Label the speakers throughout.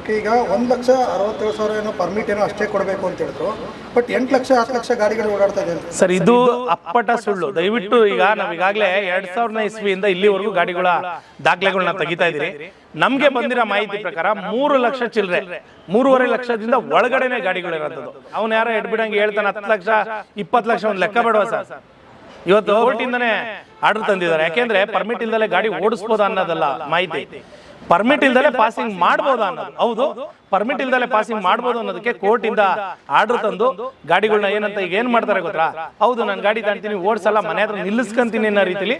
Speaker 1: Okay ಈಗ ಒಂದು ಲಕ್ಷ ಅರವತ್ತೇಳು ಸಾವಿರ ಏನೋ ಪರ್ಮಿಟ್ ಏನೋ ಅಷ್ಟೇ ಕೊಡಬೇಕು ಅಂತ ಹೇಳಿದ್ರು. ಬಟ್ ಎಂಟು ಲಕ್ಷ ಹತ್ತು ಲಕ್ಷ ಗಾಡಿಗಳು ಓಡಾಡ್ತಾ ಇದೆ ಅಂತ.
Speaker 2: ಸರ್ ಇದು ಅಪ್ಪಟ ಸುಳ್ಳು. ದಯವಿಟ್ಟು ಈಗ ನಾವು ಈಗಾಗಲೇ ಎರಡ್ ಸಾವಿರದ ಇಸ್ವಿಯಿಂದ ಇಲ್ಲಿವರೆಗೂ ಗಾಡಿಗಳ ದಾಖಲೆಗಳನ್ನ ತೆಗಿತಾ ಇದ್ದೀರಿ. ನಮಗೆ ಬಂದಿರೋ ಮಾಹಿತಿ ಪ್ರಕಾರ ಮೂರು ಲಕ್ಷ ಚಿಲ್ಲರೆ ಮೂರುವರೆ ಲಕ್ಷದಿಂದ ಒಳಗಡೆನೆ ಗಾಡಿಗಳಿರೋದು ಅವ್ನು ಯಾರೋ ಎಡ್ಬಿಡಂಗೆ ಹೇಳ್ತಾನೆ ಹತ್ತು ಲಕ್ಷ ಇಪ್ಪತ್ತು ಲಕ್ಷ ಒಂದು ಲೆಕ್ಕ ಬೇಡವಾ ಸರ್. ಇವತ್ತು ಹೋಗ್ಬಿಟ್ಟಿಂದನೇ ಆರ್ಡರ್ ತಂದಿದ್ದಾರೆ. ಯಾಕೆಂದ್ರೆ ಪರ್ಮಿಟ್ ಇಲ್ಲದಲ್ಲೇ ಗಾಡಿ ಓಡಿಸ್ಬೋದು ಅನ್ನೋದಲ್ಲ ಮಾಹಿತಿ. ಪರ್ಮಿಟ್ ಇಲ್ದಲೆ ಪಾಸಿಂಗ್ ಮಾಡಬಹುದು ಅನ್ನೋದು. ಹೌದು. ಪರ್ಮಿಟ್ ಇಲ್ದಲೆ ಪಾಸಿಂಗ್ ಮಾಡಬಹುದು ಅನ್ನೋದಕ್ಕೆ ಕೋರ್ಟ್ ಇಂದ ಆರ್ಡರ್ ತಂದು ಗಾಡಿಗಳನ್ನ ಏನಂತ ಈಗ ಏನ್ ಮಾಡ್ತಾರೆ ಗೊತ್ತಾ? ಹೌದು ನಾನು ಗಾಡಿ ತಾಂತೀನಿ ಓಡಿಸಲ್ಲ ಮನೆ ಹತ್ರ ನಿಲ್ಲಿಸ್ಕೊಂತೀನಿ ಅನ್ನೋ ರೀತಿಲಿ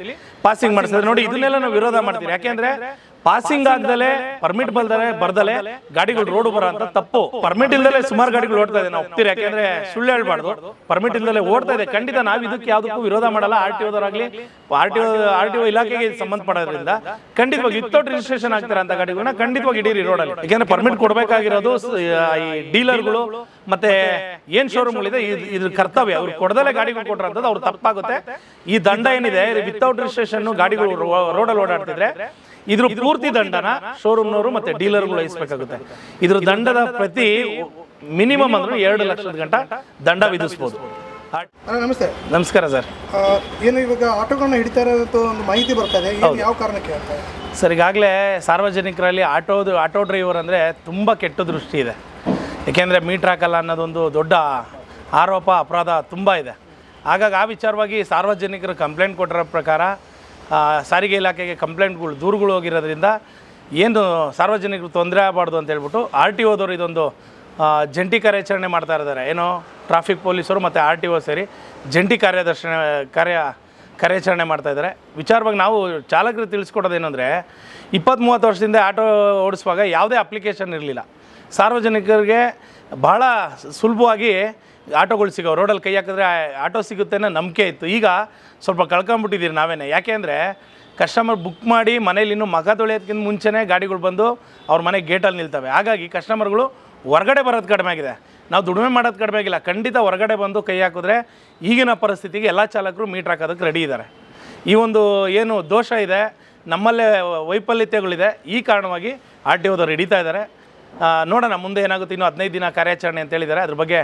Speaker 2: ಪಾಸಿಂಗ್ ಮಾಡಿಸಿದ್ರೆ ನೋಡಿ ಇದನ್ನೆಲ್ಲ ನಾವು ವಿರೋಧ ಮಾಡ್ತೀವಿ. ಯಾಕೆಂದ್ರೆ ಪಾಸಿಂಗ್ ಆಗ್ದಲೆ ಪರ್ಮಿಟ್ ಬಲ್ದಲೆ ಬರ್ದಲೆ ಗಾಡಿಗಳು ರೋಡ್ ಬರೋ ಅಂತ ತಪ್ಪು. ಪರ್ಮಿಟ್ ಇಲ್ದಲೆ ಸುಮಾರು ಗಾಡಿಗಳು ಓಡ್ತಾ ಇದೆ ನಾವು ಒಪ್ತೀರಿ ಯಾಕೆಂದ್ರೆ ಸುಳ್ಳು ಹೇಳ್ಬಾರ್ದು. ಪರ್ಮಿಟ್ ಇಲ್ದಲೆ ಓಡ್ತಾ ಇದೆ. ಖಂಡಿತ ನಾವು ಇದಕ್ಕೆ ಯಾವ್ದಕ್ಕೂ ವಿರೋಧ ಮಾಡಲ್ಲ. R T ಓದವರಾಗ್ಲಿ R T R T O ಇಲಾಖೆಗೆ ಸಂಬಂಧಪಡೋದ್ರಿಂದ ಖಂಡಿತವಾಗಿ ವಿತೌಟ್ ರಿಜಿಸ್ಟ್ರೇಷನ್ ಆಗ್ತಾರೆ ಅಂತ ಗಾಡಿಗಳನ್ನ ಖಂಡಿತವಾಗಿ ಇಡೀರಿ ರೋಡಲ್ಲಿ ಯಾಕೆಂದ್ರೆ ಪರ್ಮಿಟ್ ಕೊಡಬೇಕಾಗಿರೋದು ಈ ಡೀಲರ್ಗಳು ಮತ್ತೆ ಏನ್ ಶೋರೂಮ್ಗಳಿದೆ ಇದು- ಇದ್ರ ಕರ್ತವ್ಯ. ಅವ್ರು ಕೊಡದಲ್ಲೇ ಗಾಡಿಗಳು ಕೊಟ್ಟರಂತದ್ದು ಅವ್ರು ತಪ್ಪಾಗುತ್ತೆ. ಈ ದಂಡ ಏನಿದೆ? ವಿತೌಟ್ ರಿಜಿಸ್ಟ್ರೇಷನ್ ಗಾಡಿಗಳು ರೋಡಲ್ಲಿ ಓಡಾಡ್ತಿದ್ರೆ ಇದ್ರ ಪೂರ್ತಿ ದಂಡನ ಶೋರೂಮ್ನವರು ಮತ್ತೆ ಡೀಲರ್ಗಳು ವಹಿಸಬೇಕಾಗುತ್ತೆ. ಇದ್ರ ದಂಡದ ಪ್ರತಿ ಮಿನಿಮಮ್ ಅಂದ್ರೆ ಎರಡು ಲಕ್ಷದ ಗಂಟ ದಂಡ ವಿಧಿಸ್ಬೋದು.
Speaker 1: ನಮಸ್ತೆ.
Speaker 2: ನಮಸ್ಕಾರ ಸರ್.
Speaker 1: ಏನು ಇವಾಗ ಆಟೋಗಳನ್ನ ಹಿಡಿತಾ ಇರೋದು ಒಂದು ಮಾಹಿತಿ ಬರ್ತದೆ. ಯಾವ ಕಾರಣಕ್ಕೆ
Speaker 2: ಸರ್ ಈಗಾಗಲೇ ಸಾರ್ವಜನಿಕರಲ್ಲಿ ಆಟೋದು ಆಟೋ ಡ್ರೈವರ್ ಅಂದರೆ ತುಂಬ ಕೆಟ್ಟ ದೃಷ್ಟಿ ಇದೆ. ಏಕೆಂದರೆ ಮೀಟ್ರ್ ಹಾಕಲ್ಲ ಅನ್ನೋದೊಂದು ದೊಡ್ಡ ಆರೋಪ ಅಪರಾಧ ತುಂಬ ಇದೆ. ಹಾಗಾಗಿ ಆ ವಿಚಾರವಾಗಿ ಸಾರ್ವಜನಿಕರು ಕಂಪ್ಲೇಂಟ್ ಕೊಟ್ಟಿರೋ ಪ್ರಕಾರ ಸಾರಿಗೆ ಇಲಾಖೆಗೆ ಕಂಪ್ಲೇಂಟ್ಗಳು ದೂರುಗಳು ಹೋಗಿರೋದ್ರಿಂದ ಏನು ಸಾರ್ವಜನಿಕರು ತೊಂದರೆ ಆಗಬಾರ್ದು ಅಂತ ಹೇಳ್ಬಿಟ್ಟು ಆರ್ ಟಿ ಓದವರು ಇದೊಂದು ಜಂಟಿ ಕಾರ್ಯಾಚರಣೆ ಮಾಡ್ತಾ ಇದ್ದಾರೆ. ಏನೋ, ಟ್ರಾಫಿಕ್ ಪೊಲೀಸರು ಮತ್ತು ಆರ್ ಟಿ ಒ ಸೇರಿ ಜಂಟಿ ಕಾರ್ಯದರ್ಶನ, ಕಾರ್ಯ, ಕಾರ್ಯಾಚರಣೆ ಮಾಡ್ತಾ ಇದ್ದಾರೆ. ವಿಚಾರವಾಗಿ ನಾವು ಚಾಲಕರು ತಿಳಿಸ್ಕೊಡೋದೇನೆಂದರೆ ಇಪ್ಪತ್ತು ಮೂವತ್ತು ವರ್ಷದಿಂದ ಆಟೋ ಓಡಿಸುವಾಗ ಯಾವುದೇ ಅಪ್ಲಿಕೇಶನ್ ಇರಲಿಲ್ಲ. ಸಾರ್ವಜನಿಕರಿಗೆ ಬಹಳ ಸುಲಭವಾಗಿ ಆಟೋಗಳು ಸಿಗೋ ರೋಡಲ್ಲಿ ಕೈ ಹಾಕಿದ್ರೆ ಆಟೋ ಸಿಗುತ್ತೆ ಅನ್ನೋ ನಂಬಿಕೆ ಇತ್ತು. ಈಗ ಸ್ವಲ್ಪ ಕಳ್ಕೊಂಬಿಟ್ಟಿದ್ದೀರಿ ನಾವೇನೆ. ಯಾಕೆಂದರೆ ಕಸ್ಟಮರ್ ಬುಕ್ ಮಾಡಿ ಮನೇಲಿ ಇನ್ನೂ ಮಗ ತೊಳೆಯೋದಕ್ಕಿಂತ ಮುಂಚೆನೇ ಗಾಡಿಗಳು ಬಂದು ಅವ್ರ ಮನೆ ಗೇಟಲ್ಲಿ ನಿಲ್ತವೆ. ಹಾಗಾಗಿ ಕಸ್ಟಮರ್ಗಳು ಹೊರಗಡೆ ಬರೋದು ಕಡಿಮೆ ಆಗಿದೆ. ನಾವು ದುಡಿಮೆ ಮಾಡೋದು ಕಡಿಮೆ ಆಗಿಲ್ಲ. ಖಂಡಿತ ಹೊರಗಡೆ ಬಂದು ಕೈ ಹಾಕಿದ್ರೆ ಈಗಿನ ಪರಿಸ್ಥಿತಿಗೆ ಎಲ್ಲ ಚಾಲಕರು ಮೀಟ್ರ್ ಹಾಕೋದಕ್ಕೆ ರೆಡಿ ಇದ್ದಾರೆ. ಈ ಒಂದು ಏನು ದೋಷ ಇದೆ, ನಮ್ಮಲ್ಲೇ ವೈಫಲ್ಯತೆಗಳಿದೆ, ಈ ಕಾರಣವಾಗಿ ಆರ್ ಟಿ ಓದವ್ರು ಹಿಡಿತಾ ಇದ್ದಾರೆ. ನೋಡೋಣ, ಮುಂದೆ ಏನಾಗುತ್ತೆ, ಇನ್ನು ಹದಿನೈದು ದಿನ ಕಾರ್ಯಾಚರಣೆ ಅಂತ ಹೇಳಿದ್ದಾರೆ. ಅದ್ರ ಬಗ್ಗೆ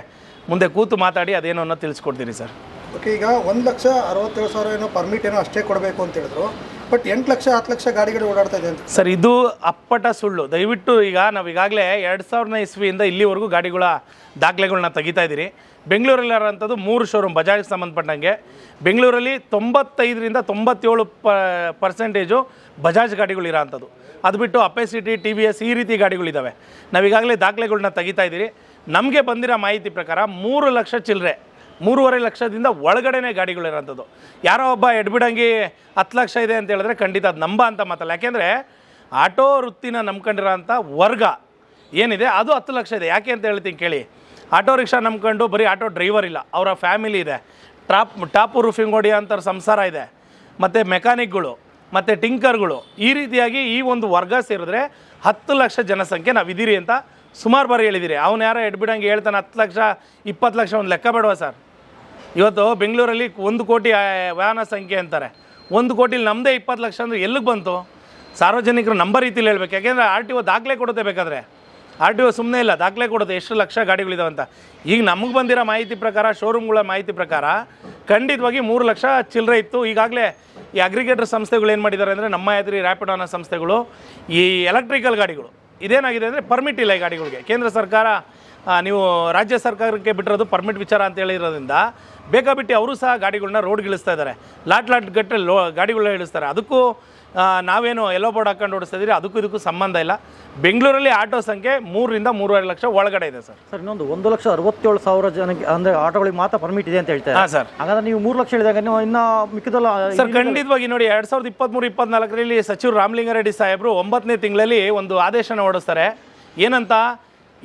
Speaker 2: ಮುಂದೆ ಕೂತು ಮಾತಾಡಿ, ಅದೇನು ಅನ್ನೋ ತಿಳಿಸ್ಕೊಡ್ತೀನಿ ಸರ್.
Speaker 1: ಓಕೆ, ಈಗ ಒಂದು ಲಕ್ಷ ಅರವತ್ತೇಳು ಸಾವಿರ ಏನೋ ಪರ್ಮಿಟ್ ಏನೋ ಅಷ್ಟೇ ಕೊಡಬೇಕು ಅಂತ ಹೇಳಿದ್ರು. ಬಟ್ ಎಂಟು ಲಕ್ಷ, ಹತ್ತು ಲಕ್ಷ ಗಾಡಿಗಳು ಓಡಾಡ್ತಾ ಇದೆ
Speaker 2: ಸರ್, ಇದು ಅಪ್ಪಟ ಸುಳ್ಳು. ದಯವಿಟ್ಟು ಈಗ ನಾವು ಈಗಾಗಲೇ ಎರಡು ಸಾವಿರದ ಇಸ್ವಿಯಿಂದ ಇಲ್ಲಿವರೆಗೂ ಗಾಡಿಗಳ ದಾಖಲೆಗಳನ್ನ ತೆಗಿತಾ ಇದ್ದೀರಿ. ಬೆಂಗಳೂರಲ್ಲಿ ಇರೋಂಥದ್ದು ಮೂರು ಶೋರೂಮ್ ಬಜಾಜ್ಗೆ ಸಂಬಂಧಪಟ್ಟಂಗೆ. ಬೆಂಗಳೂರಲ್ಲಿ ತೊಂಬತ್ತೈದರಿಂದ ತೊಂಬತ್ತೇಳು ಪ ಪರ್ಸೆಂಟೇಜು ಬಜಾಜ್ ಗಾಡಿಗಳು ಇರೋಂಥದ್ದು. ಅದು ಬಿಟ್ಟು ಅಪೆಸಿಟಿ ಟಿ ವಿ ಎಸ್ ಈ ರೀತಿ ಗಾಡಿಗಳಿದ್ದಾವೆ ನಾವು ಈಗಾಗಲೇ ದಾಖಲೆಗಳನ್ನ ತೆಗಿತಾ ಇದ್ದೀರಿ. ನಮಗೆ ಬಂದಿರೋ ಮಾಹಿತಿ ಪ್ರಕಾರ ಮೂರು ಲಕ್ಷ ಚಿಲ್ಲರೆ ಮೂರುವರೆ ಲಕ್ಷದಿಂದ ಒಳಗಡೆನೆ ಗಾಡಿಗಳಿರೋಂಥದ್ದು ಯಾರೋ ಒಬ್ಬ ಎಡ್ಬಿಡಂಗಿ ಹತ್ತು ಲಕ್ಷ ಇದೆ ಅಂತ ಹೇಳಿದ್ರೆ ಖಂಡಿತ ಅದು ನಂಬ ಅಂತ ಮಾತಲ್ಲ. ಯಾಕೆಂದರೆ ಆಟೋ ವೃತ್ತಿನ ನಂಬ್ಕೊಂಡಿರೋಂಥ ವರ್ಗ ಏನಿದೆ, ಅದು ಹತ್ತು ಲಕ್ಷ ಇದೆ. ಯಾಕೆ ಅಂತ ಹೇಳ್ತೀನಿ ಕೇಳಿ. ಆಟೋ ರಿಕ್ಷಾ ನಂಬ್ಕೊಂಡು ಬರೀ ಆಟೋ ಡ್ರೈವರ್ ಇಲ್ಲ, ಅವರ ಫ್ಯಾಮಿಲಿ ಇದೆ. ಟಾಪ್ ಟಾಪು ರೂಫಿಂಗ್ ಹೊಡಿಯೋ ಅಂಥವ್ರ ಸಂಸಾರ ಇದೆ. ಮತ್ತು ಮೆಕ್ಯಾನಿಕ್ಗಳು, ಮತ್ತು ಟಿಂಕರ್ಗಳು, ಈ ರೀತಿಯಾಗಿ ಈ ಒಂದು ವರ್ಗ ಸೇರಿದ್ರೆ ಹತ್ತು ಲಕ್ಷ ಜನಸಂಖ್ಯೆ ನಾವು ಇದ್ದೀರಿ ಅಂತ ಸುಮಾರು ಬಾರಿ ಹೇಳಿದಿರಿ. ಅವ್ನು ಯಾರೋ ಎಡ್ಬಿಡಂಗೆ ಹೇಳ್ತಾನೆ, ಹತ್ತು ಲಕ್ಷ, ಇಪ್ಪತ್ತು ಲಕ್ಷ ಒಂದು ಲೆಕ್ಕ ಬೇಡವಾ ಸರ್? ಇವತ್ತು ಬೆಂಗಳೂರಲ್ಲಿ ಒಂದು ಕೋಟಿ ವಾಹನ ಸಂಖ್ಯೆ ಅಂತಾರೆ. ಒಂದು ಕೋಟಿಲಿ ನಮ್ಮದೇ ಇಪ್ಪತ್ತು ಲಕ್ಷ ಅಂದರೆ ಎಲ್ಲಿಗೆ ಬಂತು? ಸಾರ್ವಜನಿಕರು ನಂಬರ್ ರೀತಿಲಿ ಹೇಳ್ಬೇಕು. ಯಾಕೆಂದರೆ ಆರ್ ಟಿ ಒ ದಾಖಲೆ ಕೊಡುತ್ತೆ ಬೇಕಾದರೆ. ಆರ್ ಟಿ ಒ ಸುಮ್ಮನೆ ಇಲ್ಲ, ದಾಖಲೆ ಕೊಡುತ್ತೆ. ಎಷ್ಟು ಲಕ್ಷ ಗಾಡಿಗಳಿದಾವೆ ಅಂತ. ಈಗ ನಮಗೆ ಬಂದಿರೋ ಮಾಹಿತಿ ಪ್ರಕಾರ ಶೋರೂಮ್ಗಳ ಮಾಹಿತಿ ಪ್ರಕಾರ, ಖಂಡಿತವಾಗಿ ಮೂರು ಲಕ್ಷ ಚಿಲ್ಲರೆ ಇತ್ತು. ಈಗಾಗಲೇ ಈ ಅಗ್ರಿಗೇಟರ್ ಸಂಸ್ಥೆಗಳು ಏನು ಮಾಡಿದ್ದಾರೆ ಅಂದರೆ ನಮ್ಮ ಎದುರಿ ರ್ಯಾಪಿಡ್ ಅನ್ನೋ ಸಂಸ್ಥೆಗಳು, ಈ ಎಲೆಕ್ಟ್ರಿಕಲ್ ಗಾಡಿಗಳು. ಇದೇನಾಗಿದೆ ಅಂದರೆ ಪರ್ಮಿಟ್ ಇಲ್ಲ ಈ ಗಾಡಿಗಳಿಗೆ. ಕೇಂದ್ರ ಸರ್ಕಾರ ನೀವು ರಾಜ್ಯ ಸರ್ಕಾರಕ್ಕೆ ಬಿಟ್ಟಿರೋದು ಪರ್ಮಿಟ್ ವಿಚಾರ ಅಂತ ಹೇಳಿರೋದ್ರಿಂದ ಬೇಕಾಬಿಟ್ಟು ಅವರು ಸಹ ಗಾಡಿಗಳನ್ನ ರೋಡ್ಗೆ ಇಳಿಸ್ತಾ ಇದ್ದಾರೆ ಲಾಟ್ ಲಾಟ್ ಗಟ್ಟೆ ಲೋ ಗಾಡಿಗಳನ್ನ ಇಳಿಸ್ತಾರೆ. ಅದಕ್ಕೂ ನಾವೇನು ಎಲ್ಲೋ ಬೋರ್ಡ್ ಹಾಕೊಂಡು ಓಡಿಸ್ತಾ ಇದ್ದೀರಿ ಅದಕ್ಕೂ ಇದಕ್ಕೂ ಸಂಬಂಧ ಇಲ್ಲ. ಬೆಂಗಳೂರಲ್ಲಿ ಆಟೋ ಸಂಖ್ಯೆ ಮೂರರಿಂದ ಮೂರುವರೆ ಲಕ್ಷ ಒಳಗಡೆ ಇದೆ ಸರ್.
Speaker 3: ಸರ್ ಇನ್ನೊಂದು ಒಂದು ಲಕ್ಷ ಅರವತ್ತೇಳು ಸಾವಿರ ಜನಕ್ಕೆ ಅಂದರೆ ಆಟೋಗಳಿಗೆ ಮಾತ್ರ ಪರ್ಮಿಟ್ ಇದೆ ಅಂತ ಹೇಳ್ತಾರೆ.
Speaker 2: ಹಾಂ ಸರ್.
Speaker 3: ಹಾಗಾದ್ರೆ ನೀವು ಮೂರು ಲಕ್ಷ ಹೇಳಿದಾಗ ನೀವು ಇನ್ನು ಮಿಕ್ಕದಲ್ಲ
Speaker 2: ಸರ್ ಖಂಡಿತವಾಗಿ ನೋಡಿ ಎರಡು ಸಾವಿರದ ಇಪ್ಪತ್ತ್ಮೂರು ಇಪ್ಪತ್ನಾಲ್ಕರಲ್ಲಿ ಸಚಿವರು ರಾಮಲಿಂಗಾರೆಡ್ಡಿ ಸಾಹೇಬರು ಒಂಬತ್ತನೇ ತಿಂಗಳಲ್ಲಿ ಒಂದು ಆದೇಶನ ಹೊರಡಿಸ್ತಾರೆ. ಏನಂತ?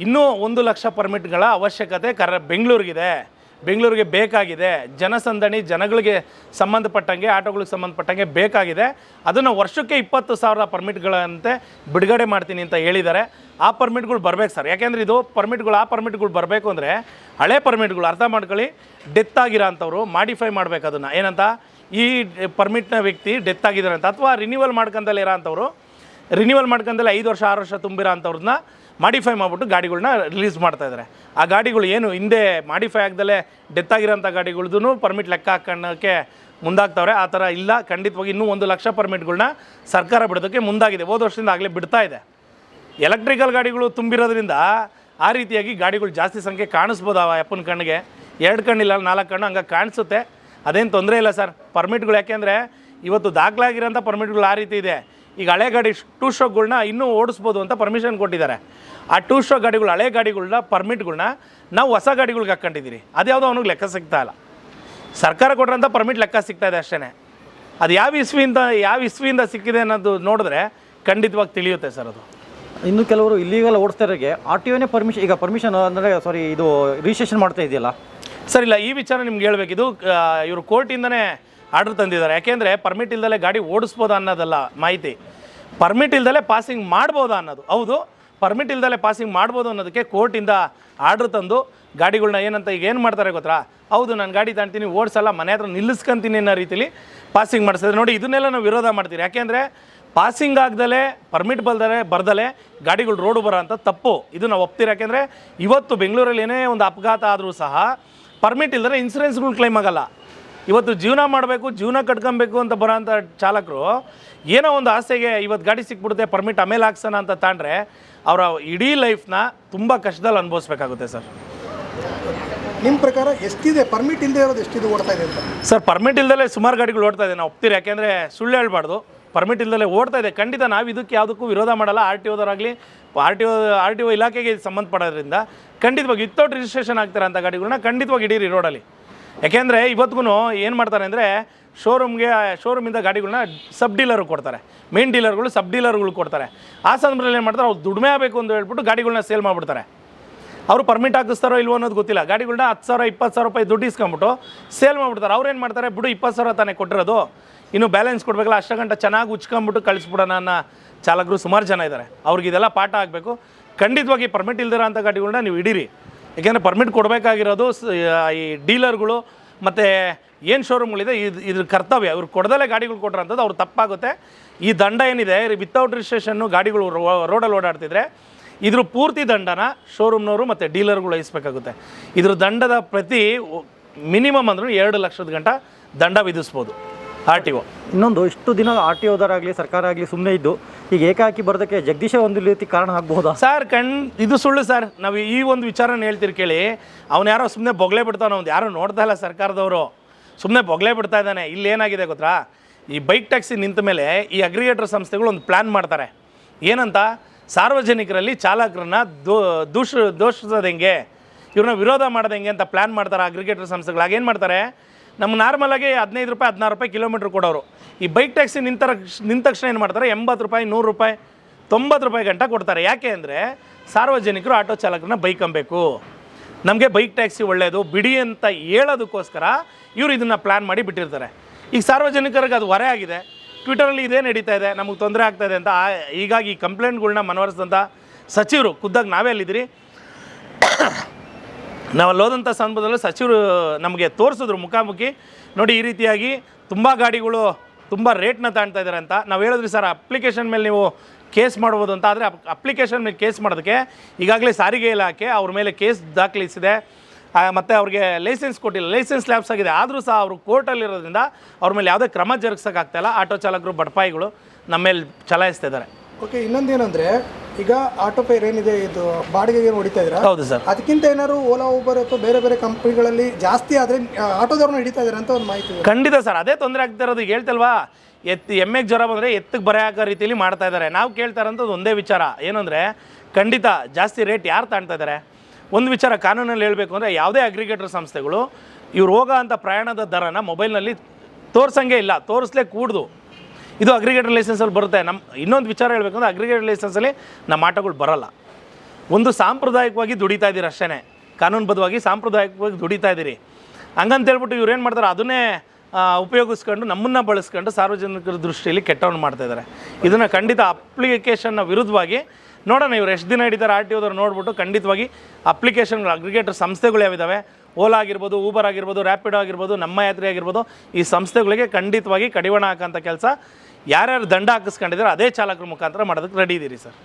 Speaker 2: ಇನ್ನೂ ಒಂದು ಲಕ್ಷ ಪರ್ಮಿಟ್ಗಳ ಅವಶ್ಯಕತೆ ಕರ, ಬೆಂಗಳೂರಿಗಿದೆ. ಬೆಂಗಳೂರಿಗೆ ಬೇಕಾಗಿದೆ. ಜನಸಂದಣಿ, ಜನಗಳಿಗೆ ಸಂಬಂಧಪಟ್ಟಂಗೆ, ಆಟೋಗಳಿಗೆ ಸಂಬಂಧಪಟ್ಟಂಗೆ ಬೇಕಾಗಿದೆ. ಅದನ್ನು ವರ್ಷಕ್ಕೆ ಇಪ್ಪತ್ತು ಸಾವಿರ ಪರ್ಮಿಟ್ಗಳಂತೆ ಬಿಡುಗಡೆ ಮಾಡ್ತೀನಿ ಅಂತ ಹೇಳಿದ್ದಾರೆ. ಆ ಪರ್ಮಿಟ್ಗಳು ಬರಬೇಕು ಸರ್. ಯಾಕೆಂದರೆ ಇದು ಪರ್ಮಿಟ್ಗಳು ಆ ಪರ್ಮಿಟ್ಗಳು ಬರಬೇಕು ಅಂದರೆ ಹಳೆ ಪರ್ಮಿಟ್ಗಳು ಅರ್ಥ ಮಾಡ್ಕೊಳ್ಳಿ. ಡೆತ್ ಆಗಿರೋ ಅಂಥವ್ರು ಮಾಡಿಫೈ ಮಾಡ್ಬೇಕು ಅದನ್ನು. ಏನಂತ? ಈ ಪರ್ಮಿಟ್ನ ವ್ಯಕ್ತಿ ಡೆತ್ ಆಗಿದ್ದಾರೆ ಅಂತ. ಅಥವಾ ರಿನ್ಯೂವಲ್ ಮಾಡ್ಕೊಂಡಲ್ಲಿ ಇರೋ ಅಂಥವ್ರು ರಿನ್ಯೂವಲ್ ಮಾಡ್ಕೊಂಡಲ್ಲಿ ಐದು ವರ್ಷ, ಆರು ವರ್ಷ ತುಂಬಿರೋ ಅಂಥವ್ರನ್ನ ಮಾಡಿಫೈ ಮಾಡಿಬಿಟ್ಟು ಗಾಡಿಗಳನ್ನ ರಿಲೀಸ್ ಮಾಡ್ತಾ ಇದ್ದಾರೆ ಆ ಗಾಡಿಗಳು ಏನು ಹಿಂದೆ ಮಾಡಿಫೈ ಆಗ್ದಲೇ ಡೆತ್ ಆಗಿರೋಂಥ ಗಾಡಿಗಳ್ದು ಪರ್ಮಿಟ್ ಲೆಕ್ಕ ಹಾಕೋಕ್ಕೆ ಮುಂದಾಗ್ತವ್ರೆ. ಆ ಥರ ಇಲ್ಲ. ಖಂಡಿತವಾಗಿ ಇನ್ನೂ ಒಂದು ಲಕ್ಷ ಪರ್ಮಿಟ್ಗಳನ್ನ ಸರ್ಕಾರ ಬಿಡೋದಕ್ಕೆ ಮುಂದಾಗಿದೆ. ಹೋದ ವರ್ಷದಿಂದ ಆಗಲೇ ಬಿಡ್ತಾ ಇದೆ. ಎಲೆಕ್ಟ್ರಿಕಲ್ ಗಾಡಿಗಳು ತುಂಬಿರೋದ್ರಿಂದ ಆ ರೀತಿಯಾಗಿ ಗಾಡಿಗಳು ಜಾಸ್ತಿ ಸಂಖ್ಯೆ ಕಾಣಿಸ್ಬೋದು ಆ ಅಪ್ಪನ ಕಣ್ಣಿಗೆ. ಎರಡು ಕಣ್ಣಿಲ್ಲ, ನಾಲ್ಕು ಕಣ್ಣು ಹಂಗೆ ಕಾಣಿಸುತ್ತೆ. ಅದೇನು ತೊಂದರೆ ಇಲ್ಲ ಸರ್. ಪರ್ಮಿಟ್ಗಳು ಯಾಕೆಂದರೆ ಇವತ್ತು ದಾಖಲಾಗಿರೋಂಥ ಪರ್ಮಿಟ್ಗಳು ಆ ರೀತಿ ಇದೆ. ಈಗ ಹಳೆ ಗಾಡಿ ಟೂ ಸ್ಟ್ರೋಕ್ಗಳನ್ನ ಇನ್ನೂ ಓಡಿಸ್ಬೋದು ಅಂತ ಪರ್ಮಿಷನ್ ಕೊಟ್ಟಿದ್ದಾರೆ. ಆ ಟೂ ಸ್ಟ್ರೋಕ್ ಗಾಡಿಗಳು ಹಳೆ ಗಾಡಿಗಳನ್ನ ಪರ್ಮಿಟ್ಗಳನ್ನ ನಾವು ಹೊಸ ಗಾಡಿಗಳ್ಗೆ ಹಾಕ್ಕೊಂಡಿದ್ದೀರಿ ಅದ್ಯಾವುದೋ ಅವನಿಗೆ ಲೆಕ್ಕ ಸಿಗ್ತಾ ಇಲ್ಲ. ಸರ್ಕಾರ ಕೊಟ್ಟಿರೋಂಥ ಪರ್ಮಿಟ್ ಲೆಕ್ಕ ಸಿಗ್ತಾ ಇದೆ ಅಷ್ಟೇ ಅದು ಯಾವ ಇಸ್ವಿಯಿಂದ ಯಾವ ಇಸ್ವಿಯಿಂದ ಸಿಕ್ಕಿದೆ ಅನ್ನೋದು ನೋಡಿದ್ರೆ ಖಂಡಿತವಾಗಿ ತಿಳಿಯುತ್ತೆ ಸರ್ ಅದು.
Speaker 3: ಇನ್ನು ಕೆಲವರು ಇಲ್ಲಿಗೆಲ್ಲ ಓಡಿಸ್ತಾ ಆ ಆರ್ ಟಿ ಒನೇ ಪರ್ಮಿಷನ್ ಈಗ ಪರ್ಮಿಷನ್ ಅಂದರೆ ಸಾರಿ ಇದು ರಿಜಿಸ್ಟ್ರೇಷನ್ ಮಾಡ್ತಾ ಇದೆಯಲ್ಲ?
Speaker 2: ಸರ್ ಇಲ್ಲ ಈ ವಿಚಾರ ನಿಮ್ಗೆ ಹೇಳಬೇಕಿದು ಇದು ಇವರು ಕೋರ್ಟಿಂದನೇ ಆರ್ಡರ್ ತಂದಿದ್ದಾರೆ. ಯಾಕೆಂದರೆ ಪರ್ಮಿಟ್ ಇಲ್ದಲೆ ಗಾಡಿ ಓಡಿಸ್ಬೋದು ಅನ್ನೋದಲ್ಲ ಮಾಹಿತಿ. ಪರ್ಮಿಟ್ ಇಲ್ದಲೇ ಪಾಸಿಂಗ್ ಮಾಡ್ಬೋದಾ ಅನ್ನೋದು. ಹೌದು ಪರ್ಮಿಟ್ ಇಲ್ದಲೆ ಪಾಸಿಂಗ್ ಮಾಡ್ಬೋದು ಅನ್ನೋದಕ್ಕೆ ಕೋರ್ಟಿಂದ ಆರ್ಡ್ರ್ ತಂದು ಗಾಡಿಗಳನ್ನ ಏನಂತ ಈಗ ಏನು ಮಾಡ್ತಾರೆ ಗೊತ್ತಾ? ಹೌದು, ನಾನು ಗಾಡಿ ತಾಣ್ತೀನಿ ಓಡಿಸಲ್ಲ, ಮನೆ ಹತ್ರ ನಿಲ್ಲಿಸ್ಕೊಂತೀನಿ ಅನ್ನೋ ರೀತಿಲಿ ಪಾಸಿಂಗ್ ಮಾಡಿಸಿದ್ರೆ. ನೋಡಿ, ಇದನ್ನೆಲ್ಲ ನಾವು ವಿರೋಧ ಮಾಡ್ತೀವಿ ಯಾಕೆಂದರೆ ಪಾಸಿಂಗ್ ಆಗ್ದಲೇ ಪರ್ಮಿಟ್ ಬಲ್ದಲೇ ಬರ್ದಲೆ ಗಾಡಿಗಳು ರೋಡು ಬರೋ ಅಂತ ತಪ್ಪು. ಇದು ನಾವು ಒಪ್ತೀರಿ? ಯಾಕೆಂದರೆ ಇವತ್ತು ಬೆಂಗಳೂರಲ್ಲಿ ಏನೇ ಒಂದು ಅಪಘಾತ ಆದರೂ ಸಹ ಪರ್ಮಿಟ್ ಇಲ್ಲದ್ರೆ ಇನ್ಸೂರೆನ್ಸ್ಗಳು ಕ್ಲೈಮ್ ಆಗಲ್ಲ. ಇವತ್ತು ಜೀವನ ಮಾಡಬೇಕು ಜೀವನ ಕಟ್ಕೊಬೇಕು ಅಂತ ಬರೋಂಥ ಚಾಲಕರು ಏನೋ ಒಂದು ಆಸೆಗೆ ಇವತ್ತು ಗಾಡಿ ಸಿಕ್ಬಿಡುತ್ತೆ ಪರ್ಮಿಟ್ ಆಮೇಲೆ ಹಾಕ್ಸೋಣ ಅಂತ ತಾಂಡ್ರೆ ಅವರ ಇಡೀ ಲೈಫ್ನ ತುಂಬ ಕಷ್ಟದಲ್ಲಿ ಅನುಭವಿಸ್ಬೇಕಾಗುತ್ತೆ ಸರ್.
Speaker 1: ನಿಮ್ಮ ಪ್ರಕಾರ ಎಷ್ಟಿದೆ? ಪರ್ಮಿಟ್ ಇಲ್ಲದೆ ಇರೋದು ಎಷ್ಟಿದೆ ಓಡ್ತಾ ಇದೆ ಅಂತ?
Speaker 2: ಸರ್ ಪರ್ಮಿಟ್ ಇಲ್ದಲೇ ಸುಮಾರು ಗಾಡಿಗಳು ಓಡ್ತಾ ಇದೆ. ನಾವು ಒಪ್ತೀರಿ ಯಾಕೆಂದರೆ ಸುಳ್ಳು ಹೇಳ್ಬಾರ್ದು. ಪರ್ಮಿಟ್ ಇಲ್ದಲೇ ಓಡ್ತಾ ಇದೆ. ಖಂಡಿತ ನಾವು ಇದಕ್ಕೆ ಯಾವುದಕ್ಕೂ ವಿರೋಧ ಮಾಡಲ್ಲ. R T ಓದವರಾಗಲಿ R T O R T O ಇಲಾಖೆಗೆ ಸಂಬಂಧಪಡೋದ್ರಿಂದ ಖಂಡಿತವಾಗಿ ವಿತ್ತೌಟ್ ರಿಜಿಸ್ಟ್ರೇಷನ್ ಆಗ್ತಿರೋಂಥ ಗಾಡಿಗಳನ್ನ ಖಂಡಿತವಾಗಿ ಇಡೀರಿ ರೋಡಲ್ಲಿ ಯಾಕೆಂದರೆ ಇವತ್ತಿಗೂ ಏನು ಮಾಡ್ತಾರೆ ಅಂದರೆ ಶೋರೂಮ್ಗೆ ಶೋರೂಮಿಂದ ಗಾಡಿಗಳನ್ನ ಸಬ್ ಡೀಲರ್ ಕೊಡ್ತಾರೆ. ಮೇನ್ ಡೀಲರ್ಗಳು ಸಬ್ ಡೀಲರ್ಗಳು ಕೊಡ್ತಾರೆ. ಆ ಸಂದರ್ಭದಲ್ಲಿ ಏನು ಮಾಡ್ತಾರೆ, ಅವ್ರು ದುಡಿಮೆ ಆಗಬೇಕು ಅಂತ ಹೇಳ್ಬಿಟ್ಟು ಗಾಡಿಗಳನ್ನ ಸೇಲ್ ಮಾಡಿಬಿಡ್ತಾರೆ. ಅವರು ಪರ್ಮಿಟ್ ಹಾಕಿಸ್ತಾರೋ ಇಲ್ವೋ ಅನ್ನೋದು ಗೊತ್ತಿಲ್ಲ. ಗಾಡಿಗಳನ್ನ ಹತ್ತು ಸಾವಿರ, ಇಪ್ಪತ್ತು ಸಾವಿರ ರೂಪಾಯಿ ದುಡ್ಡು ಇಸ್ಕೊಂಬಿಟ್ಟು ಸೇಲ್ ಮಾಡಿಬಿಡ್ತಾರೆ. ಅವ್ರು ಏನು ಮಾಡ್ತಾರೆ, ಬಿಡು, ಇಪ್ಪತ್ತು ಸಾವಿರ ತಾನೇ ಕೊಟ್ಟಿರೋದು. ಇನ್ನು ಬ್ಯಾಲೆನ್ಸ್ ಕೊಡಬೇಕಲ್ಲ, ಅಷ್ಟು ಗಂಟೆ ಚೆನ್ನಾಗಿ ಉಚ್ಕೊಂಬಿಟ್ಟು ಕಳಿಸ್ಬಿಡೋಣ ಅನ್ನೋ ಚಾಲಕರು ಸುಮಾರು ಜನ ಇದ್ದಾರೆ ಅವ್ರಿಗೆ ಇದೆಲ್ಲ ಪಾಠ ಆಗಬೇಕು. ಖಂಡಿತವಾಗಿ ಪರ್ಮಿಟ್ ಇಲ್ದಿರೋ ಅಂಥ ಗಾಡಿಗಳನ್ನ ನೀವು ಹಿಡೀರಿ. ಯಾಕೆಂದರೆ ಪರ್ಮಿಟ್ ಕೊಡಬೇಕಾಗಿರೋದು ಈ ಡೀಲರ್ಗಳು ಮತ್ತು ಏನು ಶೋರೂಮ್ಗಳಿದೆ ಇದು, ಇದ್ರ ಕರ್ತವ್ಯ. ಇವ್ರು ಕೊಡದಲ್ಲೇ ಗಾಡಿಗಳು ಕೊಟ್ರಂಥದ್ದು ಅವ್ರು ತಪ್ಪಾಗುತ್ತೆ. ಈ ದಂಡ ಏನಿದೆ ವಿತೌಟ್ ರಿಜಿಸ್ಟ್ರೇಷನ್ನು ಗಾಡಿಗಳು ರೋಡಲ್ಲಿ ಓಡಾಡ್ತಿದ್ರೆ ಇದ್ರ ಪೂರ್ತಿ ದಂಡನ ಶೋರೂಮ್ನವರು ಮತ್ತು ಡೀಲರ್ಗಳು ವಹಿಸ್ಬೇಕಾಗುತ್ತೆ. ಇದ್ರ ದಂಡದ ಪ್ರತಿ ಮಿನಿಮಮ್ ಅಂದ್ರೂ ಎರಡು ಲಕ್ಷದ ಗಂಟ ದಂಡ ವಿಧಿಸ್ಬೋದು. ಆರ್ ಟಿ ಒ
Speaker 3: ಇನ್ನೊಂದು, ಇಷ್ಟು ದಿನ ಆರ್ ಟಿ ಒದರಾಗಲಿ ಸರ್ಕಾರ ಆಗಲಿ ಸುಮ್ಮನೆ ಇದ್ದು ಈಗ ಏಕಾಕಿ ಬರೋದಕ್ಕೆ ಜಗದೀಶ ಒಂದು ರೀತಿ ಕಾರಣ ಆಗ್ಬಹುದಾ?
Speaker 2: ಸರ್, ಕಣ್, ಇದು ಸುಳ್ಳು ಸರ್. ನಾವು ಈ ಒಂದು ವಿಚಾರನ ಹೇಳ್ತೀರಿ ಕೇಳಿ. ಅವ್ನು ಯಾರೋ ಸುಮ್ಮನೆ ಬೊಗಳೆ ಬಿಡ್ತಾನ ಅವ್ನು ಯಾರೋ ನೋಡ್ತಾ ಇಲ್ಲ ಸರ್ಕಾರದವರು. ಸುಮ್ಮನೆ ಬೊಗಳೆ ಬಿಡ್ತಾ ಇದ್ದಾನೆ. ಇಲ್ಲಿ ಏನಾಗಿದೆ ಗೊತ್ತಾ? ಈ ಬೈಕ್ ಟ್ಯಾಕ್ಸಿ ನಿಂತ ಮೇಲೆ ಈ ಅಗ್ರಿಗೇಟರ್ ಸಂಸ್ಥೆಗಳು ಒಂದು ಪ್ಲ್ಯಾನ್ ಮಾಡ್ತಾರೆ. ಏನಂತ? ಸಾರ್ವಜನಿಕರಲ್ಲಿ ಚಾಲಕರನ್ನ ದೋ, ದೂಷ, ದೋಷಿಸೋದು ಹೆಂಗೆ? ಇವ್ರನ್ನ ವಿರೋಧ ಮಾಡೋದು ಹೆಂಗೆ ಅಂತ ಪ್ಲ್ಯಾನ್ ಮಾಡ್ತಾರೆ ಅಗ್ರಿಗೇಟರ್ ಸಂಸ್ಥೆಗಳು ಆಗೇನು ಮಾಡ್ತಾರೆ? ನಮ್ಮ ನಾರ್ಮಲಾಗಿ ಹದಿನೈದು ರೂಪಾಯಿ, ಹದಿನಾರು ರೂಪಾಯಿ ಕಿಲೋಮೀಟ್ರ್ ಕೊಡೋರು. ಈ ಬೈಕ್ ಟ್ಯಾಕ್ಸಿ ನಿಂತ ನಿಂತ ತಕ್ಷಣ ಏನು ಮಾಡ್ತಾರೆ? ಎಂಬತ್ತು ರೂಪಾಯಿ, ನೂರು ರೂಪಾಯಿ, ತೊಂಬತ್ತು ರೂಪಾಯಿ ಗಂಟ ಕೊಡ್ತಾರೆ. ಯಾಕೆ ಅಂದರೆ ಸಾರ್ವಜನಿಕರು ಆಟೋ ಚಾಲಕರನ್ನ ಬೈಕ್ ಅಂಬೇಕು. ನಮಗೆ ಬೈಕ್ ಟ್ಯಾಕ್ಸಿ ಒಳ್ಳೆಯದು ಬಿಡಿ ಅಂತ ಹೇಳೋದಕ್ಕೋಸ್ಕರ ಇವರು ಇದನ್ನು ಪ್ಲ್ಯಾನ್ ಮಾಡಿ ಬಿಟ್ಟಿರ್ತಾರೆ. ಈಗ ಸಾರ್ವಜನಿಕರಿಗೆ ಅದು ಹೊರೆ ಆಗಿದೆ. ಟ್ವಿಟರಲ್ಲಿ ಇದೇ ನಡೀತಾ ಇದೆ. ನಮಗೆ ತೊಂದರೆ ಆಗ್ತಾಯಿದೆ ಅಂತ ಹೀಗಾಗಿ ಈ ಕಂಪ್ಲೇಂಟ್ಗಳ್ನ ಮನವರಿಸಿದಂಥ ಸಚಿವರು, ಖುದ್ದಾಗಿ ನಾವೇ ಅಲ್ಲಿದ್ದೀರಿ. ನಾವು ಅಲ್ಲಿ ಹೋದಂಥ ಸಂದರ್ಭದಲ್ಲಿ ಸಚಿವರು ನಮಗೆ ತೋರಿಸಿದ್ರು ಮುಖಾಮುಖಿ. ನೋಡಿ, ಈ ರೀತಿಯಾಗಿ ತುಂಬ ಗಾಡಿಗಳು ತುಂಬ ರೇಟ್ನ ತಾಣ್ತಾ ಇದ್ದಾರೆ ಅಂತ. ನಾವು ಹೇಳಿದ್ರಿ ಸರ್, ಅಪ್ಲಿಕೇಶನ್ ಮೇಲೆ ನೀವು ಕೇಸ್ ಮಾಡ್ಬೋದು ಅಂತ. ಆದರೆ ಅಪ್ಲಿಕೇಶನ್ ಮೇಲೆ ಕೇಸ್ ಮಾಡೋದಕ್ಕೆ ಈಗಾಗಲೇ ಸಾರಿಗೆ ಇಲಾಖೆ ಅವ್ರ ಮೇಲೆ ಕೇಸ್ ದಾಖಲಿಸಿದೆ. ಮತ್ತು ಅವ್ರಿಗೆ ಲೈಸೆನ್ಸ್ ಕೊಟ್ಟಿಲ್ಲ. ಲೈಸೆನ್ಸ್ ಲ್ಯಾಬ್ಸ್ ಆಗಿದೆ. ಆದರೂ ಸಹ ಅವರು ಕೋರ್ಟಲ್ಲಿರೋದ್ರಿಂದ ಅವ್ರ ಮೇಲೆ ಯಾವುದೇ ಕ್ರಮ ಜರುಗಿಸೋಕ್ಕಾಗ್ತಾಯಿಲ್ಲ ಆಟೋ ಚಾಲಕರು ಬಡಪಾಯಿಗಳು ನಮ್ಮ ಮೇಲೆ ಚಲಾಯಿಸ್ತಾ ಇದ್ದಾರೆ.
Speaker 1: ಓಕೆ, ಇನ್ನೊಂದೇನಂದ್ರೆ ಈಗ ಆಟೋ ಫೇರ್ ಏನಿದೆ ಇದು ಬಾಡಿಗೆಗೆ ಏನು ಹೊಡಿತಾ ಇದ್ದೀರಾ?
Speaker 2: ಹೌದು ಸರ್.
Speaker 1: ಅದಕ್ಕಿಂತ ಏನಾದ್ರು ಓಲಾ ಊಬರ್ ಅಥವಾ ಬೇರೆ ಬೇರೆ ಕಂಪ್ನಿಗಳಲ್ಲಿ ಜಾಸ್ತಿ ಆದರೆ ಆಟೋದವ್ರನ್ನ ಹಿಡಿತಾ ಇದ್ದಾರೆ ಅಂತ ಒಂದು ಮಾಹಿತಿ ಇದೆ.
Speaker 2: ಖಂಡಿತ ಸರ್ ಅದೇ ತೊಂದರೆ ಆಗ್ತಾ ಇರೋದು. ಈಗ ಹೇಳ್ತಲ್ವಾ ಎತ್ತು ಎಮ್ಮೆಗೆ ಜ್ವರ ಬಂದರೆ ಎತ್ತಿಗೆ ಬರೆಯಾಕ ಹಾಕೋ ರೀತಿಯಲ್ಲಿ ಮಾಡ್ತಾ ಇದ್ದಾರೆ. ನಾವು ಕೇಳ್ತಾ ಇರೋಂಥದ್ದು ಒಂದೇ ವಿಚಾರ. ಏನಂದರೆ ಖಂಡಿತ ಜಾಸ್ತಿ ರೇಟ್ ಯಾರು ತಾಣ್ತಾ ಇದ್ದಾರೆ? ಒಂದು ವಿಚಾರ ಕಾನೂನಲ್ಲಿ ಹೇಳಬೇಕು ಅಂದರೆ ಯಾವುದೇ ಅಗ್ರಿಗೇಟರ್ ಸಂಸ್ಥೆಗಳು ಇವ್ರು ಹೋಗೋ ಅಂಥ ಪ್ರಯಾಣದ ದರನ ಮೊಬೈಲ್ನಲ್ಲಿ ತೋರ್ಸಂಗೆ ಇಲ್ಲ. ತೋರಿಸ್ಲೇ ಕೂಡ್ದು. ಇದು ಅಗ್ರಿಗೇಟರ್ ಲೈಸೆನ್ಸಲ್ಲಿ ಬರುತ್ತೆ. ನಮ್ಮ ಇನ್ನೊಂದು ವಿಚಾರ ಹೇಳಬೇಕಂದ್ರೆ ಅಗ್ರಿಗೇಟರ್ ಲೈಸೆನ್ಸಲ್ಲಿ ನಮ್ಮ ಆಟೋಗಳು ಬರಲ್ಲ. ಒಂದು ಸಾಂಪ್ರದಾಯಿಕವಾಗಿ ದುಡಿತಾ ಇದ್ದೀರಿ ಅಷ್ಟೇ ಕಾನೂನುಬದ್ಧವಾಗಿ ಸಾಂಪ್ರದಾಯಿಕವಾಗಿ ದುಡಿತಾ ಇದ್ದೀರಿ. ಹಂಗಂತ ಹೇಳ್ಬಿಟ್ಟು ಇವ್ರು ಏನು ಮಾಡ್ತಾರೆ? ಅದನ್ನೇ ಉಪಯೋಗಿಸ್ಕೊಂಡು ನಮ್ಮನ್ನು ಬಳಸ್ಕೊಂಡು ಸಾರ್ವಜನಿಕರ ದೃಷ್ಟಿಯಲ್ಲಿ ಕೆಟ್ಟವನ್ನು ಮಾಡ್ತಾ ಇದ್ದಾರೆ. ಇದನ್ನು ಖಂಡಿತ ಅಪ್ಲಿಕೇಶನ್ನ ವಿರುದ್ಧವಾಗಿ ನೋಡೋಣ. ಇವ್ರು ಎಷ್ಟು ದಿನ ಹಿಡಿತಾರೆ? ಆರ್ ಟಿ ಓದವ್ರು ನೋಡ್ಬಿಟ್ಟು ಖಂಡಿತವಾಗಿ ಅಪ್ಲಿಕೇಶನ್ಗಳು ಅಗ್ರಿಗೇಟರ್ ಸಂಸ್ಥೆಗಳು ಯಾವಿದ್ದಾವೆ ಓಲಾ ಆಗಿರ್ಬೋದು ಊಬರ್ ಆಗಿರ್ಬೋದು ರ್ಯಾಪಿಡೋ ಆಗಿರ್ಬೋದು, ನಮ್ಮ ಯಾತ್ರೆ ಆಗಿರ್ಬೋದು, ಈ ಸಂಸ್ಥೆಗಳಿಗೆ ಖಂಡಿತವಾಗಿ ಕಡಿವಾಣ ಹಾಕೋಂಥ ಕೆಲಸ. ಯಾರ್ಯಾರು ದಂಡ ಹಾಕಿಸ್ಕೊಂಡಿದ್ದಾರೆ ಅದೇ ಚಾಲಕರ ಮುಖಾಂತರ ಮಾಡೋದಕ್ಕೆ ರೆಡಿ ಇದ್ದೀರಿ ಸರ್.